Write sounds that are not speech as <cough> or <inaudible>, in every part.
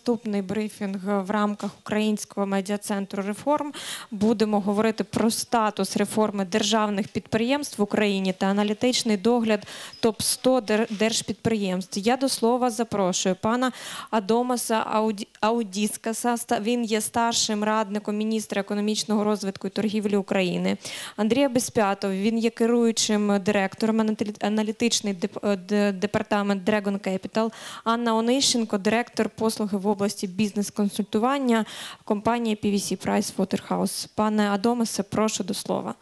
Наступний брифінг в рамках українського медіа-центру реформ будемо говорити про статус реформи державних підприємств в Україні та аналітичний догляд топ 100 держпідприємств. Я до слова запрошую пана Адомаса Ауді- Аудіскаса. Він є старшим радником міністра економічного розвитку і торгівлі України. Андрія Безпятов. Він є керуючим директором аналітичний е, департамент Dragon Capital. Анна Онищенко, директор послуги області бізнес-консультування компанії PVC Price Waterhouse. Пане Адомасе, прошу до слова.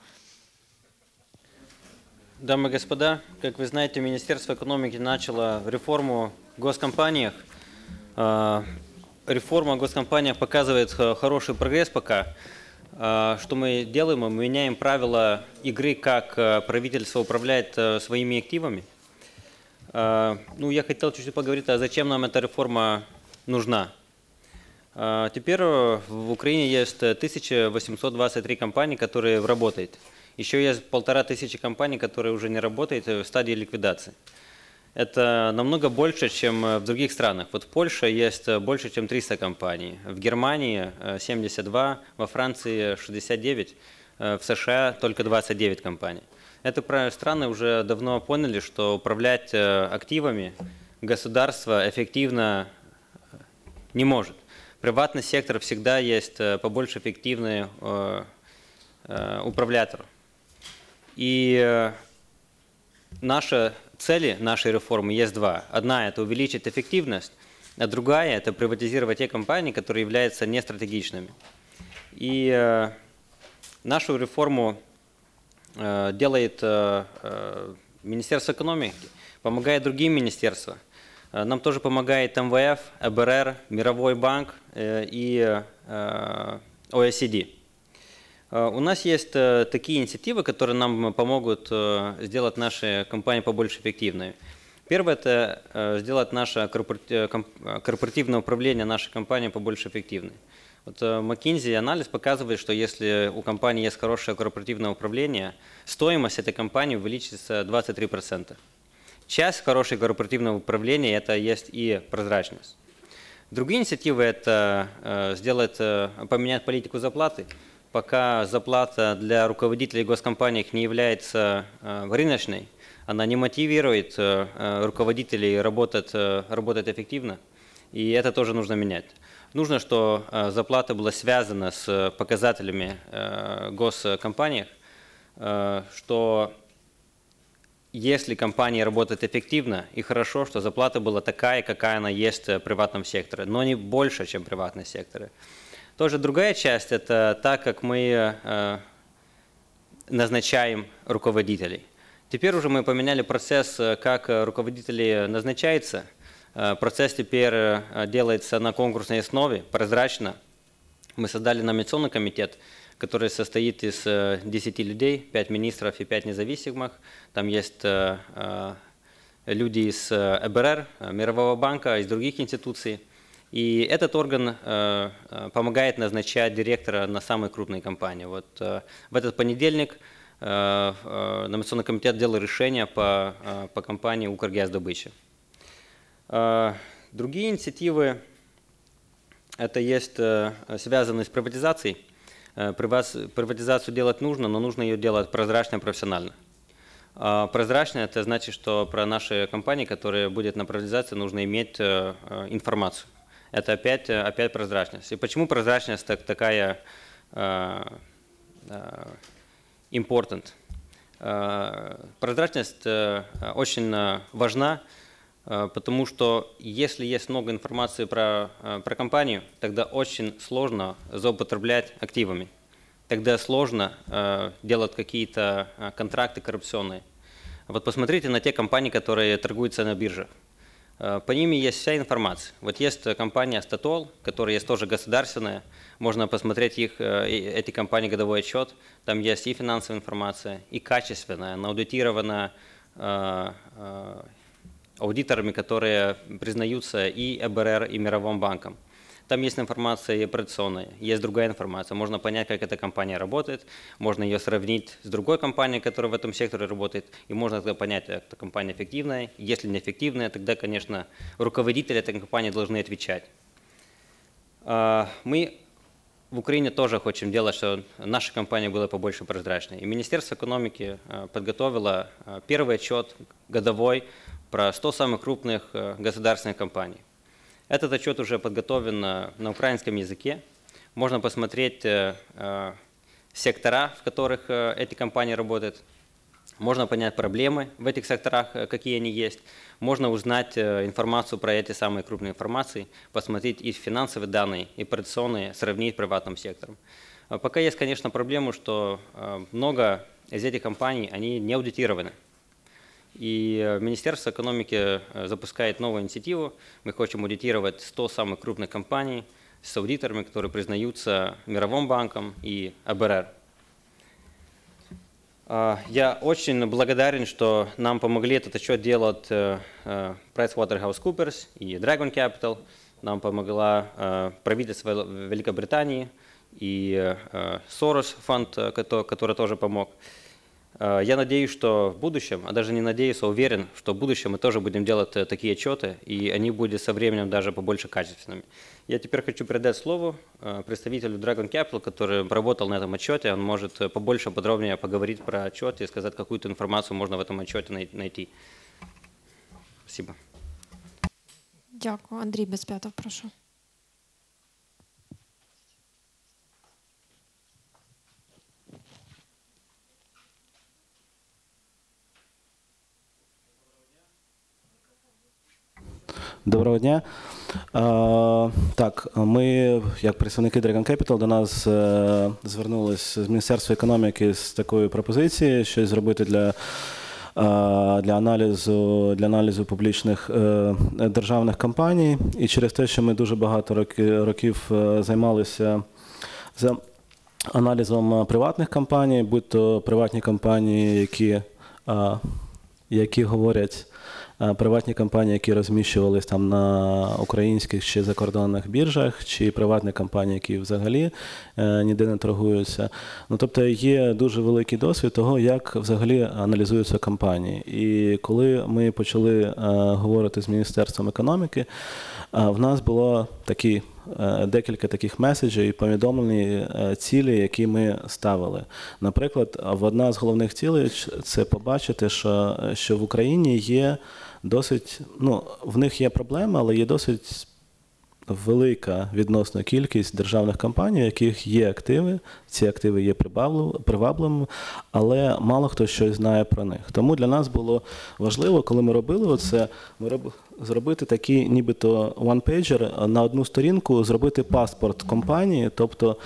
Дамы и господа, как вы знаете, Министерство экономики начало реформу в госкомпаниях. А, Реформа в госкомпаниях показывает х- хороший прогресс пока. А, Что мы делаем? Мы меняем правила игры, как э, правительство управляет э, своими активами. А, Ну, я хотел чуть-чуть поговорить, а зачем нам эта реформа нужна. А, Теперь э, в Украине есть э, 1823 компании, которые работают. Еще есть полтора тысячи компаний, которые уже не работают э, в стадии ликвидации. Это намного больше, чем э, в других странах. Вот в Польше есть э, больше, чем 300 компаний, в Германии э, 72, во Франции 69, э, в США только 29 компаний. Это страны уже давно поняли, что управлять э, активами государство эффективно не может. Приватный сектор всегда есть э, побольше эффективный э, э, управлятор. И наши цели нашей реформы есть два. Одна – это увеличить эффективность, а другая – это приватизировать те компании, которые являются нестратегичными. И нашу реформу делает Министерство экономики, помогает другим министерствам. Э, Нам тоже помогает МВФ, ЭБРР, Мировой банк э, и э. Э, У нас есть такие инициативы, которые нам помогут сделать наши компании побольше эффективными. Первое – это сделать наше корпоративное управление нашей компании побольше эффективной. Вот McKinsey анализ показывает, что если у компании есть хорошее корпоративное управление, стоимость этой компании увеличится 23%. Часть хорошего корпоративного управления – это есть и прозрачность. Другие инициативы – это э, сделать, э, поменять политику зарплаты. Пока зарплата для руководителей госкомпаний не является э, рыночной, она не мотивирует руководителей работать, работать эффективно, и это тоже нужно менять. Нужно, что зарплата была связана с показателями госкомпаний, что если компания работает эффективно и хорошо, что зарплата была такая, какая она есть в приватном секторе, но не больше, чем в приватном секторе. Тоже другая часть – это так, как мы э, назначаем руководителей. Теперь уже мы поменяли процесс, э, как руководители назначаются. Э, Процесс теперь э, делается на конкурсной основе, прозрачно. Мы создали номинационный комитет, который состоит из э, 10 людей, 5 министров и 5 независимых. Там есть э, э, люди из э, ЭБРР, э, Мирового банка, из других институций. И этот орган э, э, помогает назначать директора на самые крупные компании. Вот э, в этот понедельник э, э, номинационный комитет делал решение по, э, по компании «Укргяздобыча». Э, Другие инициативы это есть э, связано с приватизацией. Э, Приватизацию делать нужно, но нужно ее делать прозрачно и профессионально. А Прозрачно это значит, что про наши компании, которые будут на приватизации, нужно иметь э, э, информацию. Это опять, опять прозрачность. И почему прозрачность так, такая important? Прозрачность очень важна, потому что если есть много информации про, э, про компанию, тогда очень сложно злоупотреблять активами. Тогда сложно э, делать какие-то э, контракты коррупционные. Вот посмотрите на те компании, которые торгуются на бирже. Э, По ним есть вся информация. Вот есть э, компания Статол, которая есть тоже государственная. Можно посмотреть их, э, эти компании годовой отчет. Там есть и финансовая информация, и качественная, э, э, аудиторами, которые признаются и ЭБРР, и Мировым банком. Там есть информация и операционная, есть другая информация. Можно понять, как эта компания работает, можно ее сравнить с другой компанией, которая в этом секторе работает, и можно тогда понять, эта компания эффективная. Если неэффективная, тогда, конечно, руководители этой компании должны отвечать. А, Мы в Украине тоже хотим делать, что наша компания была побольше прозрачной. И Министерство экономики а, подготовило а, первый отчет годовой про 100 самых крупных а, государственных компаний. Этот отчет уже подготовлен на, на украинском языке. Можно посмотреть э, э, сектора, в которых э, эти компании работают. Можно понять проблемы в этих секторах, э, какие они есть. Можно узнать э, информацию про эти самые крупные информации, посмотреть и финансовые данные, и операционные, сравнить с приватным сектором. Пока есть, конечно, проблема, что э, много из этих компаний, они не аудитированы. И э, Министерство экономики э, запускает новую инициативу. Мы хотим аудитировать 100 самых крупных компаний с аудиторами, которые признаются Мировым банком и АБРР. А, Я очень благодарен, что нам помогли этот отчет делать э, PricewaterhouseCoopers и Dragon Capital. Нам помогла правительство Вел- Великобритании и Soros фонд, кото- который тоже помог. Э, Я надеюсь, что в будущем, а даже не надеюсь, а уверен, что в будущем мы тоже будем делать э, такие отчеты, и они будут со временем даже побольше качественными. Я теперь хочу передать слово э, представителю Dragon Capital, который работал на этом отчете. Он может побольше, подробнее поговорить про отчет и сказать, какую-то информацию можно в этом отчете най- найти. Спасибо. Дякую. Андрій Безпятов, прошу. Доброго дня. Так, ми, як представники Dragon Capital, до нас е, звернулись з Міністерства економіки з такою пропозицією, щось зробити для. Для аналізу для аналізу публічних е, державних компаній, і через те, що ми дуже багато років е, займалися за аналізом приватних компаній, будь то приватні компанії, які, які говорять приватні компанії, які розміщувались там на українських чи закордонних біржах, чи приватні компанії, які взагалі е, ніде не торгуються. Ну тобто є дуже великий досвід того, як взагалі аналізуються компанії. І коли ми почали е, говорити з міністерством економіки, е, в нас було такі декілька таких меседжів і повідомлені цілі, які ми ставили. Наприклад, в одна з головних цілей це побачити, що, що в Україні є досить, ну, в них є проблеми, але є досить велика відносно кількість державних компаній, у яких є активи. Ці активи є привабливими, але мало хто щось знає про них. Тому для нас було важливо, коли ми робили це, ми роб... зробити такий, нібито one-pager на одну сторінку, зробити паспорт компанії, тобто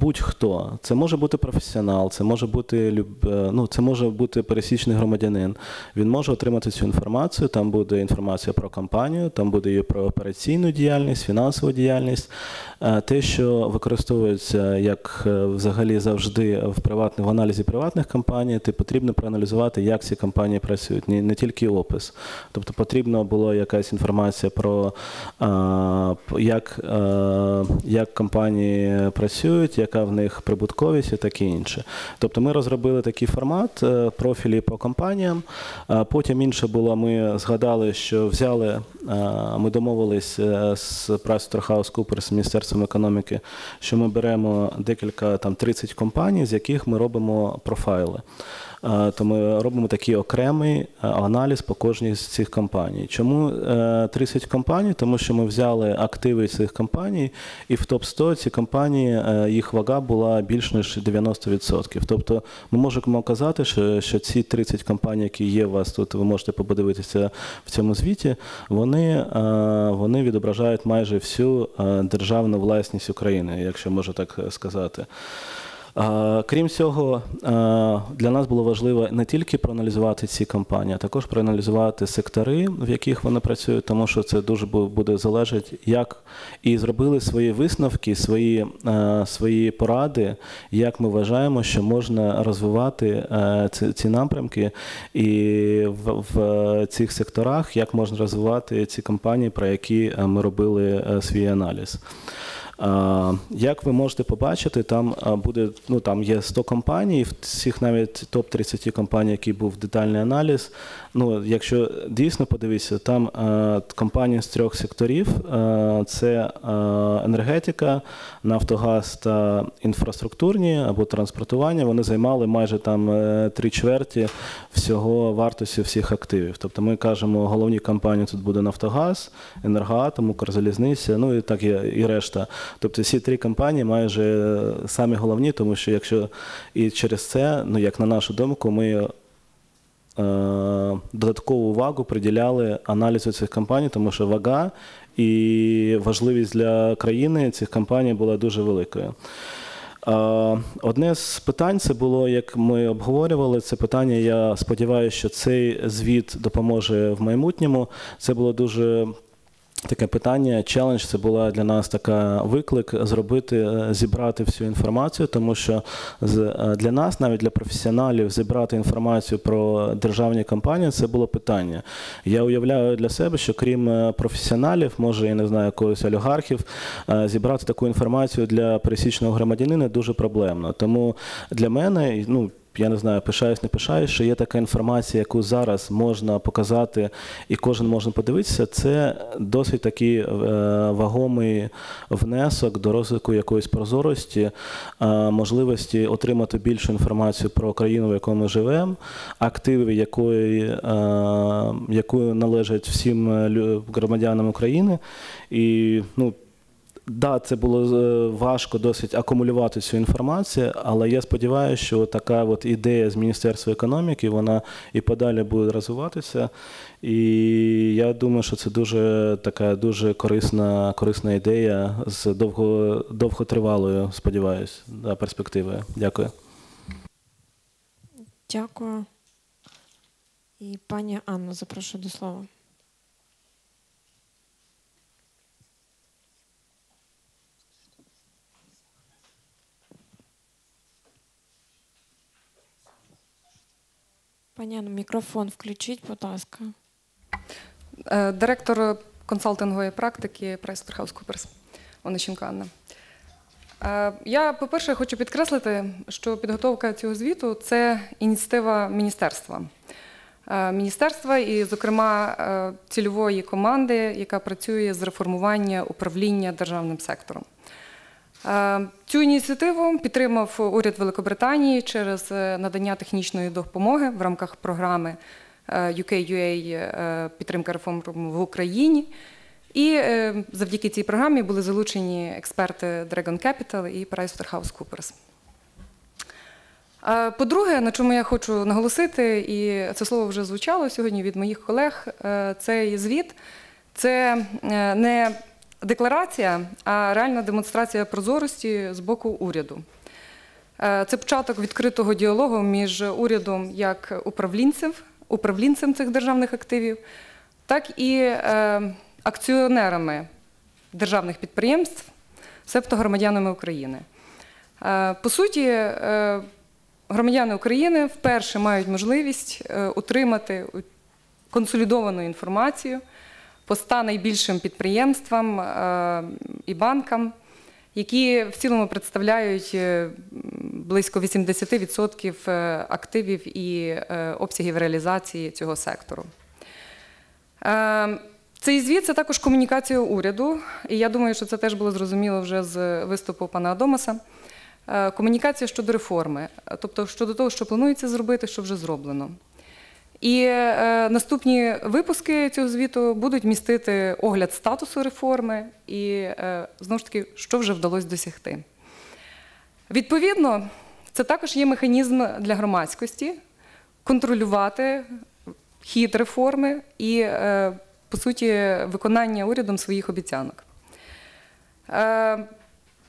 будь-хто. Це може бути професіонал, це може бути е, ну, це може бути пересічний громадянин. Він може отримати цю інформацію. Там буде інформація про компанію, там буде і про операційну діяльність, фінансову діяльність, Е, те, що використовується як е, взагалі завжди в приватних в аналізі приватних компаній, ти потрібно проаналізувати, як ці компанії працюють, не, не тільки опис. Тобто потрібно було якась інформація про як, як компанії працюють, яка в них прибутковість і таке інше. Тобто ми розробили такий формат е, профілі по компаніям. Потім інше було, ми згадали, що взяли, е, ми домовились е, з PricewaterhouseCoopers, Міністерством економіки, що ми беремо декілька там 30 компаній, з яких ми робимо профайли. Е, То ми робимо такий окремий е, аналіз по кожній з цих компаній. Чому е, 30 компаній? Тому що ми взяли активи цих компаній, і в топ 100 ці компанії е, їх вага була більш ніж 90%. Тобто ми можемо казати, що, ці 30 компаній, які є у вас тут, ви можете подивитися в цьому звіті, вони, е, вони відображають майже всю е, державну власність України, якщо можу так сказати. Крім цього, для нас було важливо не тільки проаналізувати ці компанії, а також проаналізувати сектори, в яких вони працюють, тому що це дуже буде залежати, як і зробили свої висновки, свої, свої поради, як ми вважаємо, що можна розвивати ці, напрямки, і в, в цих секторах як можна розвивати ці компанії, про які ми робили свій аналіз. Як ви можете побачити, там буде ну там є 100 компаній, в цих навіть топ 30 компаній, які був детальний аналіз. Ну, якщо дійсно подивитися, там компанії з трьох секторів: це енергетика, Нафтогаз та інфраструктурні або транспортування. Вони займали майже там е, три чверті всього вартості всіх активів. Тобто ми кажемо, головні компанії тут буде Нафтогаз, Енергоатом, Укрзалізниця, ну і так і, і решта. Тобто всі три компанії майже самі головні, тому що якщо і через це, ну як на нашу думку, ми е, додаткову увагу приділяли аналізу цих компаній, тому що вага і важливість для країни цих компаній була дуже великою. Е, Одне з питань це було, як ми обговорювали, це питання. Я сподіваюся, що цей звіт допоможе в майбутньому. Це було дуже таке питання. Челендж це була для нас така виклик зробити, е, зібрати всю інформацію, тому що е, для нас, навіть для професіоналів, зібрати інформацію про державні компанії це було питання. Я уявляю для себе, що крім е, професіоналів, може, я не знаю, якогось олігархів, зібрати таку інформацію для пересічного громадянина дуже проблемно. Тому для мене, ну. Я не знаю, пишаюсь, не пишаюсь, що є така інформація, яку зараз можна показати, і кожен може подивитися. Це досить такий е, вагомий внесок до розвитку якоїсь прозорості, е, можливості отримати більшу інформацію про країну, в якій ми живемо, активи якої, е, якою належать всім громадянам України. І ну, Да, це було е, важко досить акумулювати цю інформацію, але я сподіваюся, що така от ідея з Міністерства економіки вона і подалі буде розвиватися. І я думаю, що це дуже така дуже корисна, корисна ідея з довго, довготривалою, сподіваюся, перспективою. Дякую. Дякую. І пані Анну запрошую до слова. Пані мікрофон включіть, будь ласка. Е, Директор консалтингової практики PricewaterhouseCoopers Онищенко Анна. Е, Я, по-перше, хочу підкреслити, що підготовка цього звіту це ініціатива міністерства. Е, Міністерства і, зокрема, цільової команди, яка працює з реформування управління державним сектором. Е, Цю ініціативу підтримав уряд Великобританії через е, надання технічної допомоги в рамках програми е, UK-UA підтримка реформ в Україні. І завдяки цій програмі були залучені експерти Dragon Capital і PricewaterhouseCoopers. По-друге, на чому я хочу наголосити, і це слово вже звучало сьогодні від моїх колег, цей звіт це не декларація, а реальна демонстрація прозорості з боку уряду. Е, Це початок відкритого діалогу між урядом як управлінцем, управлінцем цих державних активів, так і е, акціонерами державних підприємств, себто громадянами України. Е, По суті, громадяни України вперше мають можливість отримати консолідовану інформацію по ста найбільшим підприємствам е, і банкам, які в цілому представляють е, близько 80% е, активів і обсягів реалізації цього сектору. Цей звіт це також комунікація уряду, і я думаю, що це теж було зрозуміло вже з виступу пана Адомаса. Комунікація щодо реформи, тобто щодо того, що планується зробити, що вже зроблено. І е, наступні випуски цього звіту будуть містити огляд статусу реформи і е, знову ж таки, що вже вдалося досягти. Відповідно, це також є механізм для громадськості контролювати хід реформи і, е, по суті, виконання урядом своїх обіцянок. Е,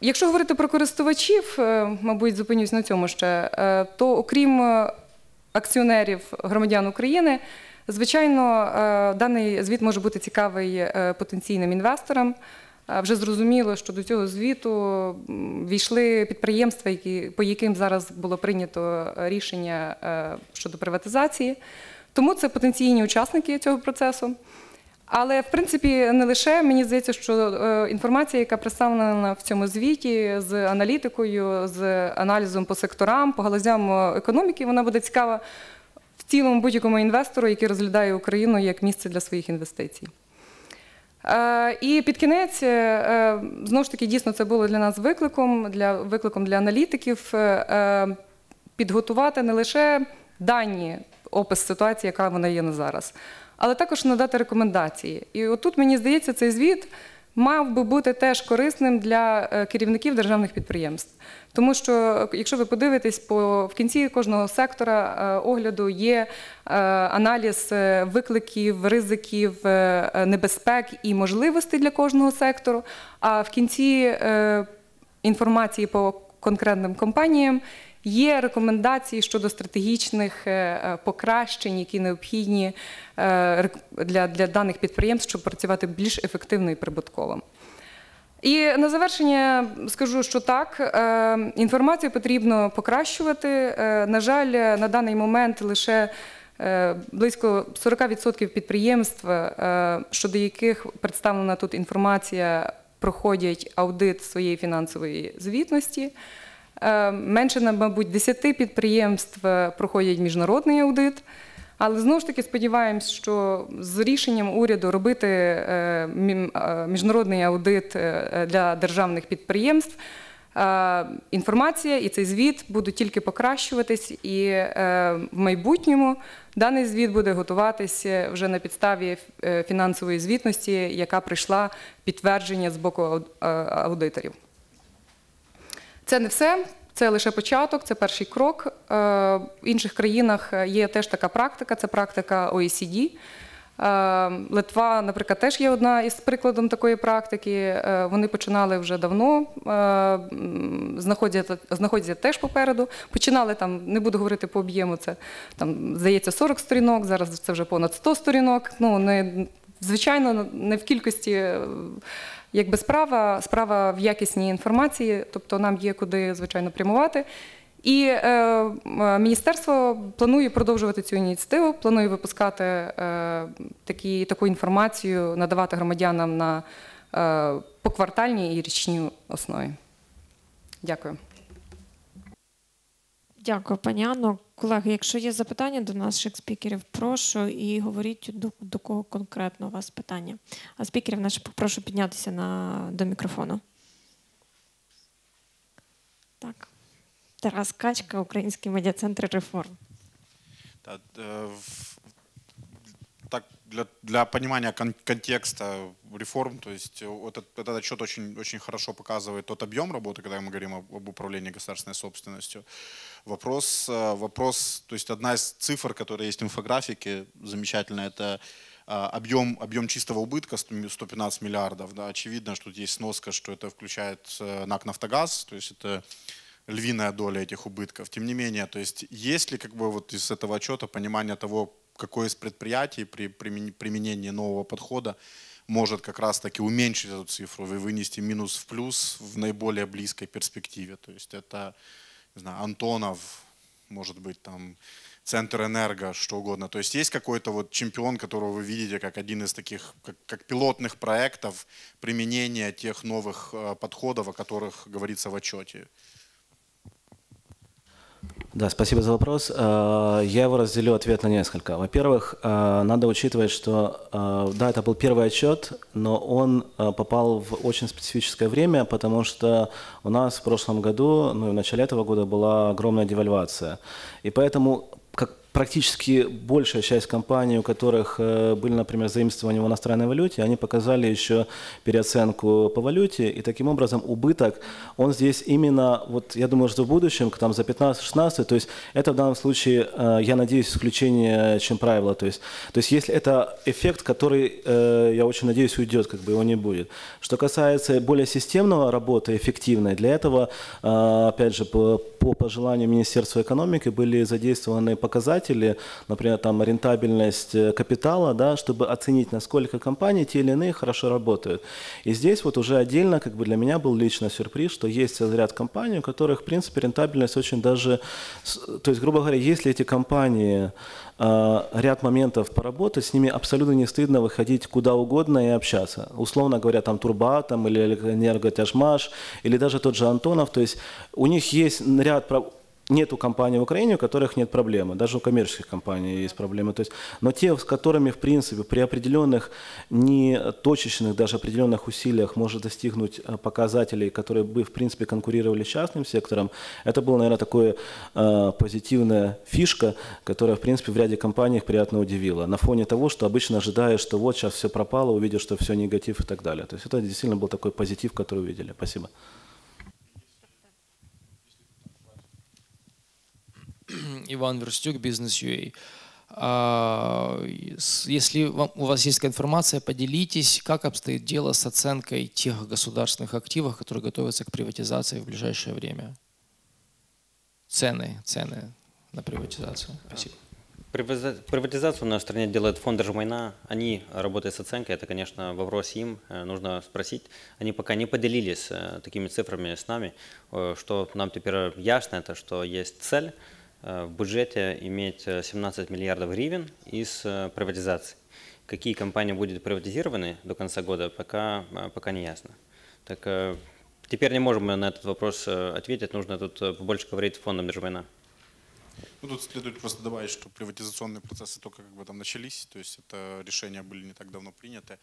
Якщо говорити про користувачів, е, мабуть, зупинюсь на цьому ще, е, то окрім е, акціонерів громадян України, звичайно, е, даний звіт може бути цікавий е, потенційним інвесторам. Е, Вже зрозуміло, що до цього звіту війшли підприємства, по яким зараз було прийнято рішення щодо приватизації. Тому це потенційні учасники цього процесу. Але в принципі не лише мені здається, що е, інформація, яка представлена в цьому звіті з аналітикою, з аналізом по секторам, по галузям е, економіки, вона буде цікава в цілому будь-якому інвестору, який розглядає Україну як місце для своїх інвестицій. Е, І під кінець, знову ж таки, дійсно це було для нас викликом, для, викликом для аналітиків підготувати не лише дані, опис ситуації, яка вона є на зараз, але також надати рекомендації. І отут, мені здається, цей звіт мав би бути теж корисним для е, керівників державних підприємств. Тому що, е, якщо ви подивитесь, по, в кінці кожного сектора е, огляду є аналіз викликів, ризиків, небезпек і можливостей для кожного сектору. А в кінці інформації по конкретним компаніям є рекомендації щодо стратегічних е, е, покращень, які необхідні е, для, для даних підприємств, щоб працювати більш ефективно і прибутково. І на завершення скажу, що так, інформацію потрібно покращувати. На жаль, на даний момент лише близько 40% підприємств, щодо яких представлена тут інформація, проходять аудит своєї фінансової звітності. Е, Менше, мабуть, 10 підприємств е, проходять міжнародний аудит. Але знову ж таки сподіваємось, що з рішенням уряду робити е, міжнародний аудит для державних підприємств. Інформація і цей звіт будуть тільки покращуватись, і в майбутньому даний звіт буде готуватися вже на підставі фінансової звітності, яка прийшла підтвердження з боку аудиторів. Це не все. Це лише початок, це перший крок. Е, В інших країнах є теж така практика, це практика OECD. Е, Литва, наприклад, теж є одна із прикладом такої практики. Е, Вони починали вже давно, е, знаходяться, знаходяться теж попереду. Починали там, не буду говорити по об'єму, це там, здається, 40 сторінок, зараз це вже понад 100 сторінок. Ну, не, звичайно, не в кількості. Якби справа, справа в якісній інформації, тобто нам є куди звичайно прямувати. І е, міністерство планує продовжувати цю ініціативу, планує випускати е, такі, таку інформацію, надавати громадянам на е, поквартальній і річній основі. Дякую. Дякую, пані Анно. Колеги, якщо є запитання до наших спікерів, прошу і говоріть до, до кого конкретно у вас питання. А спікерів наших попрошу піднятися на, до мікрофону. Так. Тарас Качка, Український медіа-центр реформ. Да, э, Так, для, для понимания контекста реформ, то есть э, вот этот, этот отчет очень, очень хорошо показывает тот объем работы, когда мы говорим об, об управлении государственной собственностью. Вопрос, э, вопрос, то есть одна из цифр, которая есть в инфографике, замечательно, это а, объем, объем чистого убытка 100 115 миллиардов. Да. Очевидно, что есть сноска, что это включает э, НАК «Нафтогаз», то есть это львиная доля этих убытков. Тем не менее, то есть есть ли как бы вот из этого отчета понимание того, какое из предприятий при применении нового подхода может как раз-таки уменьшить эту цифру и вынести минус в плюс в наиболее близкой перспективе. То есть это, не знаю, Антонов, может быть, там, Центр Энерго, что угодно. То есть есть какой-то вот чемпион, которого вы видите как один из таких, как, как пилотных проектов применения тех новых э, подходов, о которых говорится в отчете. Да, спасибо за вопрос. Э, Я его разделю ответ на несколько. Во-первых, э, надо учитывать, что э, да, это был первый отчет, но он попал в очень специфическое время, потому что у нас в прошлом году, ну и в начале этого года была огромная девальвация. И поэтому практически большая часть компаний, у которых э, были, например, заимствования в иностранной валюте, они показали еще переоценку по валюте, и таким образом убыток, он здесь именно, вот я думаю, что в будущем, там за 15-16, то есть это в данном случае, э, я надеюсь, исключение, чем правило, то есть, то есть если это эффект, который, э, я очень надеюсь, уйдет, как бы его не будет. Что касается более системного работы, эффективной, для этого, опять же, по, по пожеланию Министерства экономики были задействованы показатели, например, там рентабельность э, капитала, да, чтобы оценить, насколько компании те или иные хорошо работают. И здесь вот уже отдельно как бы для меня был лично сюрприз, что есть ряд компаний, у которых, в принципе, рентабельность очень даже... То есть, грубо говоря, если эти компании ряд моментов поработать, с ними абсолютно не стыдно выходить куда угодно и общаться. Условно говоря, там Турбатом или Энерготяжмаш, или даже тот же Антонов. То есть у них есть ряд Нету компаний в Украине, у которых нет проблемы. Даже у коммерческих компаний есть проблемы. То есть, но те, с которыми, в принципе, при определенных, не точечных, даже определенных усилиях может достигнуть э, показателей, которые бы, в принципе, конкурировали с частным сектором, это была, наверное, такая э, позитивная фишка, которая, в принципе, в ряде компаний их приятно удивила. На фоне того, что обычно ожидаешь, что вот сейчас все пропало, увидишь, что все негатив и так далее. То есть это действительно был такой позитив, который увидели. Спасибо. <clears throat> Иван Верстюк, Бизнес UA. А, Если у вас есть такая информация, поделитесь, как обстоит дело с оценкой тех государственных активов, которые готовятся к приватизации в ближайшее время. Цены, цены на приватизацию. Спасибо. Приватиза- Приватизацию на стране делает фонд Держмайна. Они работают с оценкой. Это, конечно, вопрос им. Э, Нужно спросить. Они пока не поделились э, такими цифрами с нами. Э, Что нам теперь ясно, это что есть цель в бюджете иметь э, 17 миллиардов гривен из э, приватизации. Какие компании будут приватизированы до конца года, пока, э, пока не ясно. Так э, теперь не можем на этот вопрос э, ответить. Нужно тут э, побольше говорить с фондом Держмайна. Ну, тут следует просто добавить, что приватизационные процессы только как бы там начались, то есть это решения были не так давно приняты.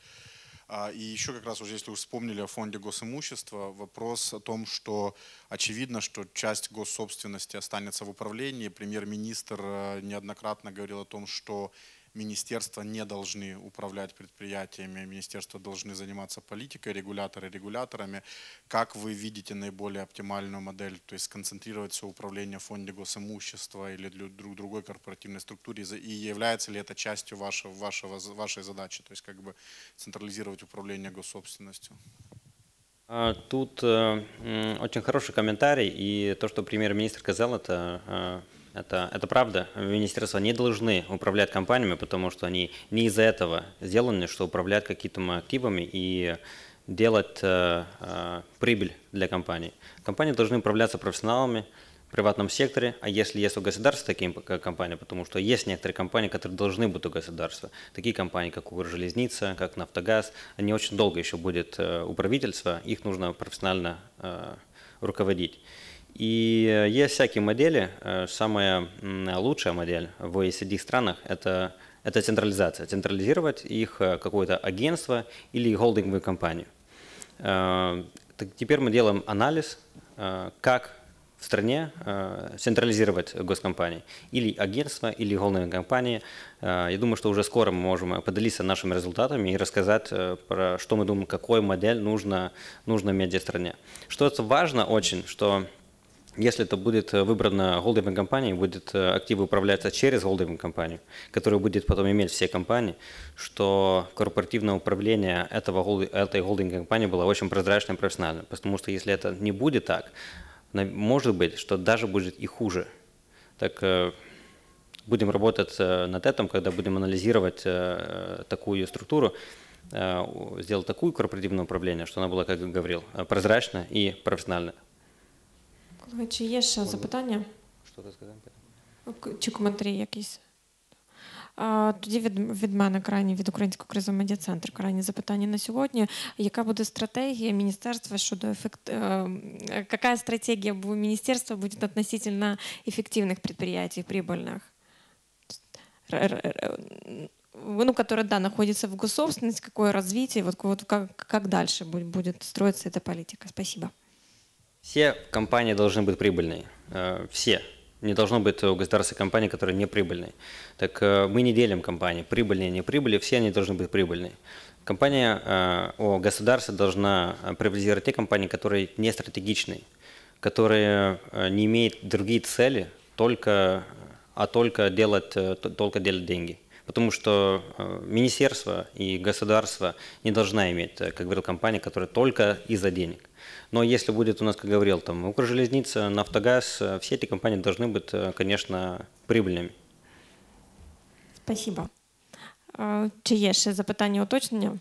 А, И еще как раз уже, если вы вспомнили о фонде госимущества, вопрос о том, что очевидно, что часть госсобственности останется в управлении. Премьер-министр э, неоднократно говорил о том, что министерства не должны управлять предприятиями, министерства должны заниматься политикой, регуляторы регуляторами. Как вы видите наиболее оптимальную модель, то есть сконцентрировать все управление в фонде госимущества или друг другой корпоративной структуре, и является ли это частью вашего, вашего, вашей задачи, то есть как бы централизировать управление госсобственностью? А, Тут э, очень хороший комментарий, и то, что премьер-министр сказал, это, э, это, это правда. Министерства не должны управлять компаниями, потому что они не из-за этого сделаны, что управлять какими-то активами и делать э, э, прибыль для компаний. Компании должны управляться профессионалами, в приватном секторе, а если есть у государства такие компании, потому что есть некоторые компании, которые должны быть у государства, такие компании, как Укржелезница, как Нафтогаз, они очень долго еще будут э, у правительства, их нужно профессионально э, руководить. И э, есть всякие модели. Э, Самая лучшая модель в OECD странах – это, это централизация. Централизировать их э, какое-то агентство или холдинговую компанию. Так Теперь мы делаем анализ, как в стране централизировать госкомпании. Или агентство, или холдинговые компании. Я думаю, что уже скоро мы можем поделиться нашими результатами и рассказать, про что мы думаем, какую модель нужно, нужно иметь в стране. Что это важно очень, что если это будет э, выбрана холдинговая компания, будет э, активы управляться через холдинговую компанию, которая будет потом иметь все компании, что корпоративное управление этого, этой холдинговой компании было очень прозрачным и профессиональным. Потому что если это не будет так, может быть, что даже будет и хуже. Так э, будем работать над этим, когда будем анализировать такую структуру, сделать такое корпоративное управление, что она была, как я говорил, прозрачна и профессиональна. Колеги, Чи є ще запитання? Что-то сказать? К- Чи коментарі якісь? А, Тоді від, від мене крайні від Українського кризового медіа-центру крайні запитання на сьогодні. Яка буде стратегія міністерства щодо ефект... е, Какая стратегия бу- министерства будет относительно эффективных предприятий, прибыльных? Р- р- р- Ну, которые, да, находятся в госсобственности, какое развитие, вот, вот как, как дальше будет, будет строиться эта политика? Спасибо. Все компании должны быть прибыльные. Э, Все. Не должно быть у государства компаний, которые не прибыльные. Так э, мы не делим компании. Прибыльные, не прибыли, все они должны быть прибыльные. Компания э, о государстве должна э, приватизировать те компании, которые не стратегичные, которые э, не имеют другие цели, только, а только делать, э, только делать деньги. Потому что э, министерство и государство не должна иметь, э, как говорил, компании, которые только из-за денег. Но если будет у нас, как говорил, там Укржелезница, Нафтогаз, э, все эти компании должны быть, э, конечно, прибыльными. Спасибо. Е, Чи є ще запитання уточнення?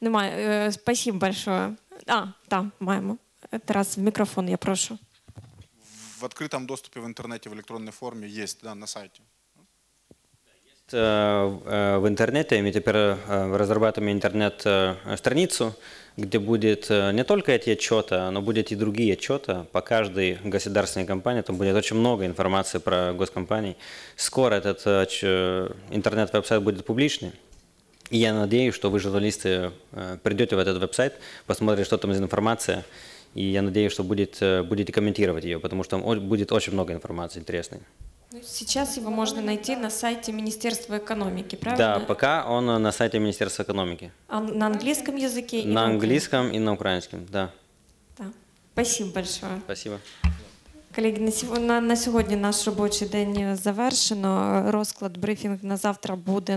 Немає. Е, Спасибо большое. А, так, маємо. Е, Тарас, в мікрофон, я прошу. В открытом доступе в интернете в электронной форме есть да, на сайте. Э, э, В интернете мы теперь э, разрабатываем интернет-страницу, где будет э, не только эти отчеты, но будет и другие отчеты по каждой государственной компании. Там будет очень много информации про госкомпании. Скоро этот э, ч- интернет-веб-сайт будет публичный. И я надеюсь, что вы, журналисты, э, придете в этот веб-сайт, посмотрите, что там за информация. И я надеюсь, что будет, э, будете комментировать ее, потому что там будет очень много информации интересной. Ну, Сейчас его можно найти на сайте Министерства экономики, Да, правильно? пока он э, на сайте Министерства экономики. А на английском языке? и На украинском? английском и на украинском, да. Да. Спасибо большое. Спасибо. Колеги, на сьогодні, на, на сьогодні наш робочий день завершено. Розклад брифінг на завтра буде